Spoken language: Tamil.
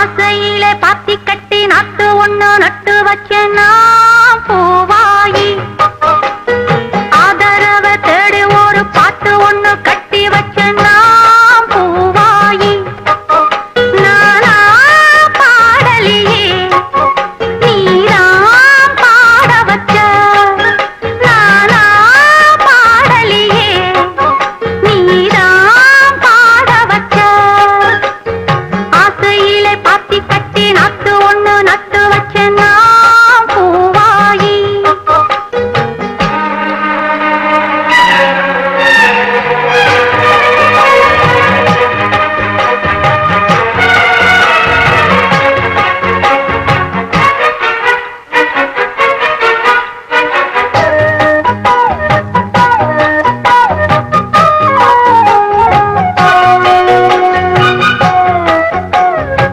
ஆசையிலே பாத்தி கட்டி நாட்டு ஒண்ணு நட்டு வச்ச நான். போ